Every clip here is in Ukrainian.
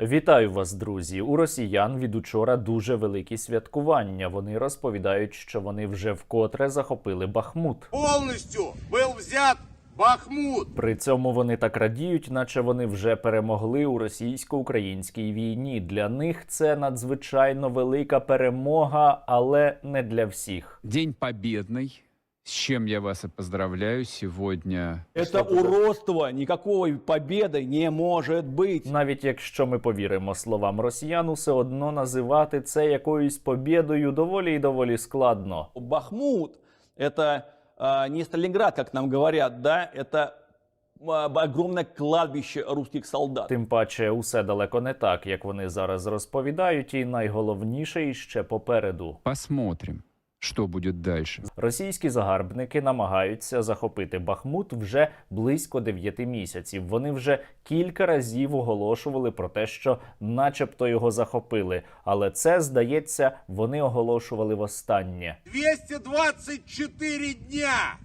Вітаю вас, друзі! У росіян від учора дуже великі святкування. Вони розповідають, що вони вже вкотре захопили Бахмут. полностью был взят Бахмут. При цьому вони так радіють, наче вони вже перемогли у російсько-українській війні. Для них це надзвичайно велика перемога, але не для всіх. День победный, с чем я вас и поздравляю сегодня. Это уродство, никакой победы не может быть. Навіть якщо ми повіримо словам росіян, усе одно називати це якоюсь побєдою доволі і доволі складно. Бахмут это а, не Сталинград, как нам говорят, да, это а, огромное кладбище русских солдат. Тим паче, усе далеко не так, як вони зараз розповідають, і найголовніше іще попереду. Посмотрим, что буде далі. Російські загарбники намагаються захопити Бахмут вже близько 9 місяців. Вони вже кілька разів оголошували про те, що, начебто, його захопили. Але це здається, вони оголошували востаннє. 224 дня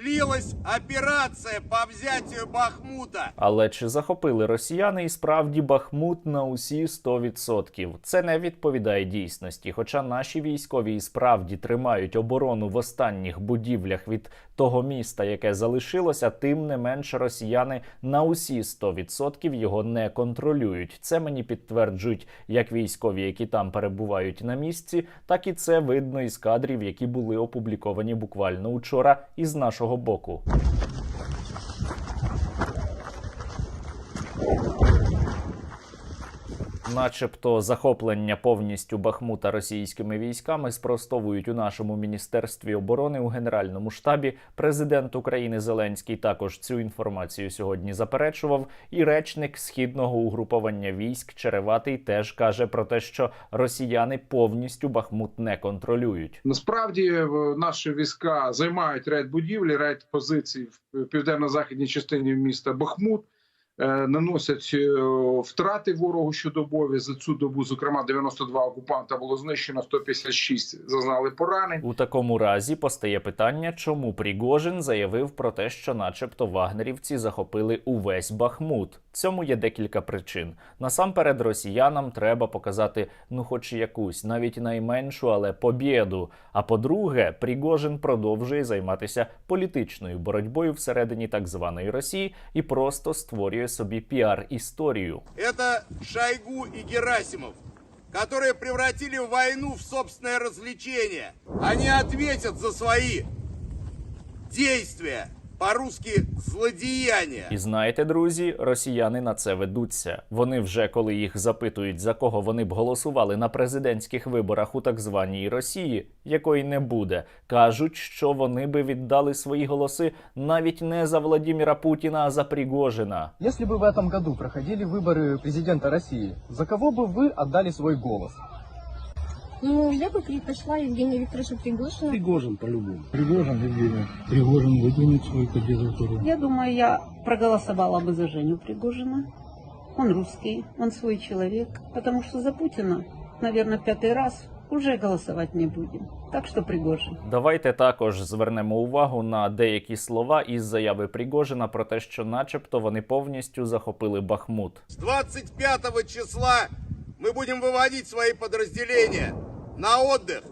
длилась операция по взятию Бахмута. Але чи захопили росіяни і справді Бахмут на усі 100%? Це не відповідає дійсності. Хоча наші військові і справді тримають оборону в останніх будівлях від того міста, яке залишилося, тим не менше росіяни на усі 100% його не контролюють. Це мені підтверджують як військові, які там перебувають на місці, так і це видно із кадрів, які були опубліковані буквально учора із нашого robocop. Начебто захоплення повністю Бахмута російськими військами спростовують у нашому міністерстві оборони у генеральному штабі. Президент України Зеленський також цю інформацію сьогодні заперечував. І речник східного угруповання військ Череватий теж каже про те, що росіяни повністю Бахмут не контролюють. Насправді е, наші війська займають ряд будівлі, ряд позицій в південно-західній частині міста Бахмут. Е, Наносять е, втрати ворогу щодобові за цю добу. Зокрема, 92 окупанта було знищено, 156 зазнали поранень. У такому разі постає питання, чому Пригожин заявив про те, що, начебто, вагнерівці захопили увесь Бахмут. Цьому є декілька причин. Насамперед, росіянам треба показати, ну, хоч якусь, навіть найменшу, але побєду. А по-друге, Пригожин продовжує займатися політичною боротьбою всередині так званої Росії і просто створює собі піар-історію. Это Шойгу и Герасимов, которые превратили войну в собственное развлечение. Они ответят за свои действия, по-русски злодеяния. І знаєте, друзі, росіяни на це ведуться. Вони вже коли їх запитують, за кого вони б голосували на президентських виборах у так званій Росії, якої не буде, кажуть, що вони би віддали свої голоси навіть не за Владіміра Путіна, а за Пригожина. Если бы в этом году проходили выборы президента России, за кого бы вы отдали свой голос? Ну, я бы предпочла Евгения Викторовича Пригожина. Пригожин по-любому. Пригожин, Евгений. Пригожин выдвинет свою кандидатуру. Я думаю, я проголосовала бы за Женю Пригожина. Он русский, он свой человек. Потому что за Путина, наверное, пятый раз уже голосовать не будем. Так что Пригожин. Давайте також звернемо увагу на деякі слова із заяви Пригожина про те, що, начебто, вони повністю захопили Бахмут. С 25 числа мы будем выводить свои подразделения на отдых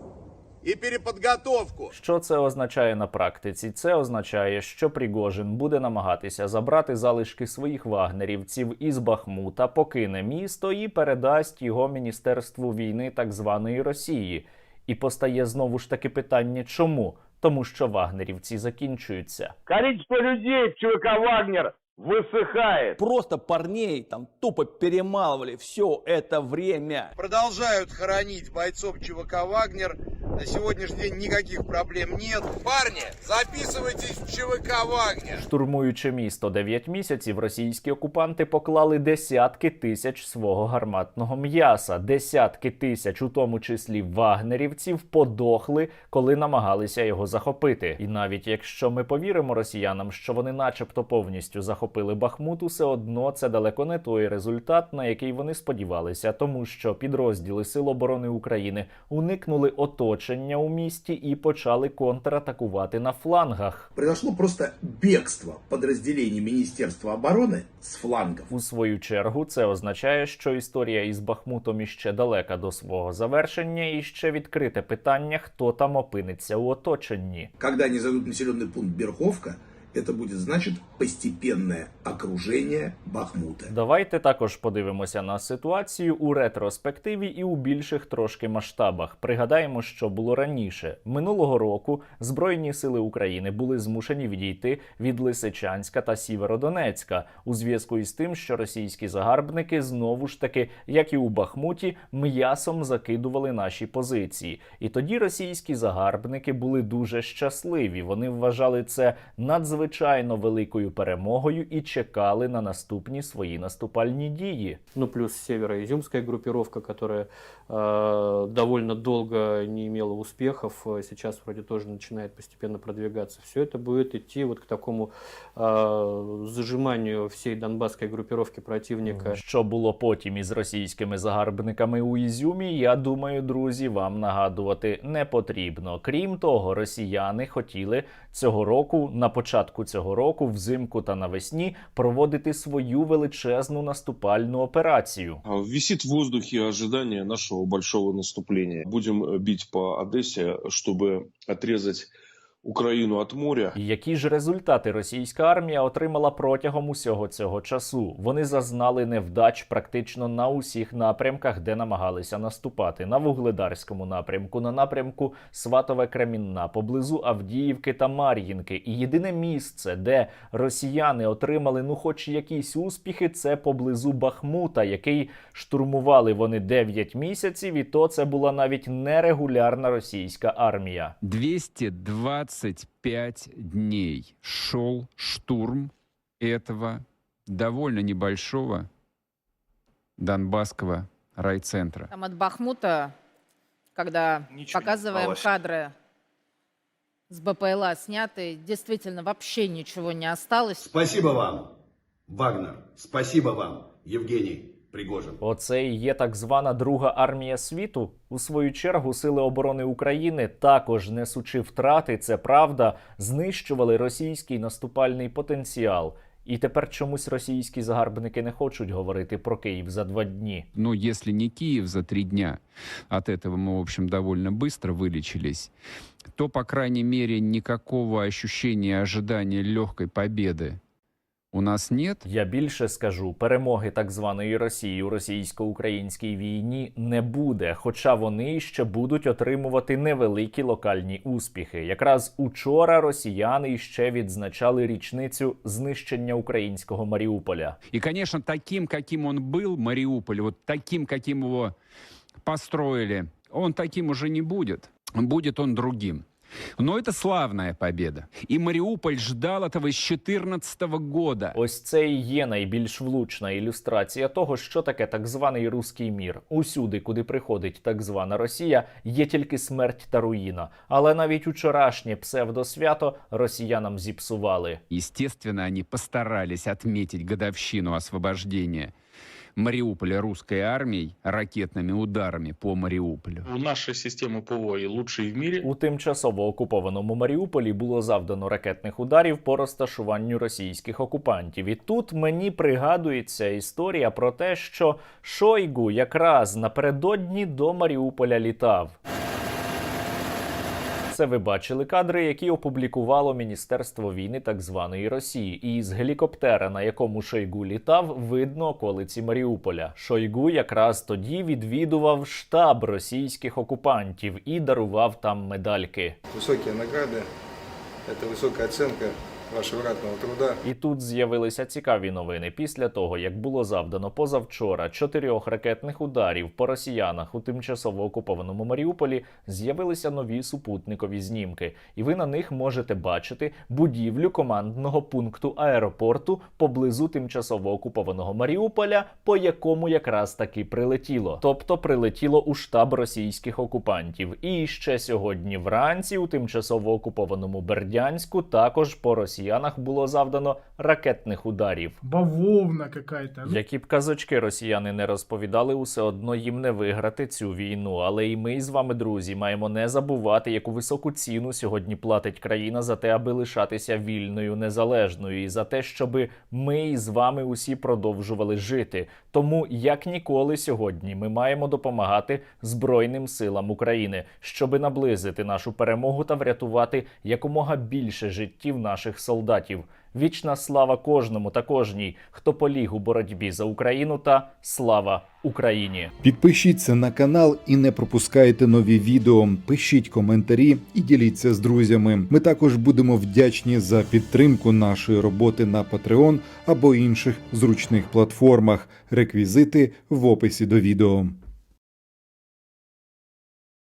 и переподготовку. Що це означає на практиці? Це означає, що Пригожин буде намагатися забрати залишки своїх вагнерівців із Бахмута, покине місто і передасть його міністерству війни так званої Росії. І постає знову ж таки питання, чому? Тому що вагнерівці закінчуються. Количество людей в ЧВК «Вагнер» высыхает. Просто парней там тупо перемалывали все это время. Продолжают хоронить бойцов ЧВК «Вагнер». На сегодняшний день никаких проблем нет. Парни, записывайтесь в ЧВК «Вагнер». Штурмуючи місто 9 місяців, російські окупанти поклали десятки тисяч свого гарматного м'яса. Десятки тисяч, у тому числі вагнерівців, подохли, коли намагалися його захопити. І навіть якщо ми повіримо росіянам, що вони, начебто, повністю захопили Бахмут, усе одно це далеко не той результат, на який вони сподівалися, тому що підрозділи Сил оборони України уникнули оточення оточення у місті і почали контратакувати на флангах. Прийшло просто бігство подразделений міністерства оборони з флангів. У свою чергу це означає, що історія із Бахмутом іще далека до свого завершення, і ще відкрите питання, хто там опиниться у оточенні. Коли не зайдуть населений пункт Берховка, это будет значит постепенное окружение Бахмута. Давайте також подивимося на ситуацію у ретроспективі і у більших трошки масштабах. Пригадаємо, що було раніше. Минулого року Збройні сили України були змушені відійти від Лисичанська та Сіверодонецька у зв'язку із тим, що російські загарбники знову ж таки, як і у Бахмуті, м'ясом закидували наші позиції. І тоді російські загарбники були дуже щасливі. Вони вважали це надзвичайно великою перемогою і чекали на наступні свої наступальні дії. Ну, плюс североизюмская группировка, которая э, довольно долго не имела успехов, э, сейчас вроде тоже начинает постепенно продвигаться. Все это будет идти вот к такому э, зажиманию всей донбасской группировки противника. Що було потім із російськими загарбниками у Ізюмі, я думаю, друзі, вам нагадувати не потрібно. Крім того, росіяни хотіли цього року, на початку цього року, взимку та навесні, проводити свою величезну наступальну операцію. Висит в воздухі ожидание нашого большого наступлення. Будемо бити по Одесі, щоб отрезать Украину от моря. Які ж результати російська армія отримала протягом усього цього часу? Вони зазнали невдач практично на усіх напрямках, де намагалися наступати: на вугледарському напрямку, на напрямку Сватове Кремінна, поблизу Авдіївки та Мар'їнки. І єдине місце, де росіяни отримали ну, хоч якісь успіхи, це поблизу Бахмута, який штурмували вони 9 місяців, і то це була навіть нерегулярна російська армія. 225 дней шел штурм этого довольно небольшого Донбасского райцентра. Там от Бахмута, когда Ничего показываем кадры с БПЛА сняты, действительно вообще ничего не осталось. Спасибо вам, Вагнер. Спасибо вам, Евгений Пригожин. Оце і є так звана Друга армія світу. У свою чергу сили оборони України, також несучи втрати, це правда, знищували російський наступальний потенціал. І тепер чомусь російські загарбники не хочуть говорити про Київ за два дні. Ну, если не Киев за три дня, от этого мы, в общем, довольно быстро вылечились, то, по крайней мере, никакого ощущения ожидания легкой победы у нас нет. Я більше скажу, перемоги так званої Росії у російсько-українській війні не буде, хоча вони ще будуть отримувати невеликі локальні успіхи. Якраз учора росіяни ще відзначали річницю знищення українського Маріуполя. И, конечно, таким, каким он был, Мариуполь, вот таким, каким его построили, он таким уже не будет. Будет он другим. Но это славная победа. И Мариуполь ждал этого с 2014 года. Ось це і є найбільш влучна ілюстрація того, що таке так званий руський мір. Усюди, куди приходить так звана Росія, є тільки смерть та руїна. Але навіть учорашнє псевдосвято росіянам зіпсували. Естественно, они постарались отметить годовщину освобождения Мариуполя русской армией ракетными ударами по Мариуполю. Наша система ПВО и лучшие в мире. У тимчасово окупованому Маріуполі було завдано ракетних ударів по розташуванню російських окупантів. І тут мені пригадується історія про те, що Шойгу якраз напередодні до Маріуполя літав Це ви бачили кадри, які опублікувало Міністерство війни так званої Росії. І з гелікоптера, на якому Шойгу літав, видно околиці Маріуполя. Шойгу якраз тоді відвідував штаб російських окупантів і дарував там медальки. Высокие награды, это высокая оценка ратного труда. І тут з'явилися цікаві новини. Після того, як було завдано позавчора чотирьох ракетних ударів по росіянах у тимчасово окупованому Маріуполі, з'явилися нові супутникові знімки, і ви на них можете бачити будівлю командного пункту аеропорту поблизу тимчасово окупованого Маріуполя, по якому якраз таки прилетіло. Тобто прилетіло у штаб російських окупантів. І ще сьогодні вранці у тимчасово окупованому Бердянську також по російській росіянах було завдано ракетних ударів. Бавовна какая-то. Ну, Які б казочки росіяни не розповідали, усе одно їм не виграти цю війну. Але і ми з вами, друзі, маємо не забувати, яку високу ціну сьогодні платить країна за те, аби лишатися вільною, незалежною, і за те, щоб ми із вами усі продовжували жити. Тому як ніколи сьогодні ми маємо допомагати Збройним силам України, щоби наблизити нашу перемогу та врятувати якомога більше життів наших солдатів. Вічна слава кожному та кожній, хто поліг у боротьбі за Україну та слава Україні. Підпишіться на канал і не пропускайте нові відео. Пишіть коментарі і діліться з друзями. Ми також будемо вдячні за підтримку нашої роботи на Patreon або інших зручних платформах. Реквізити в описі до відео.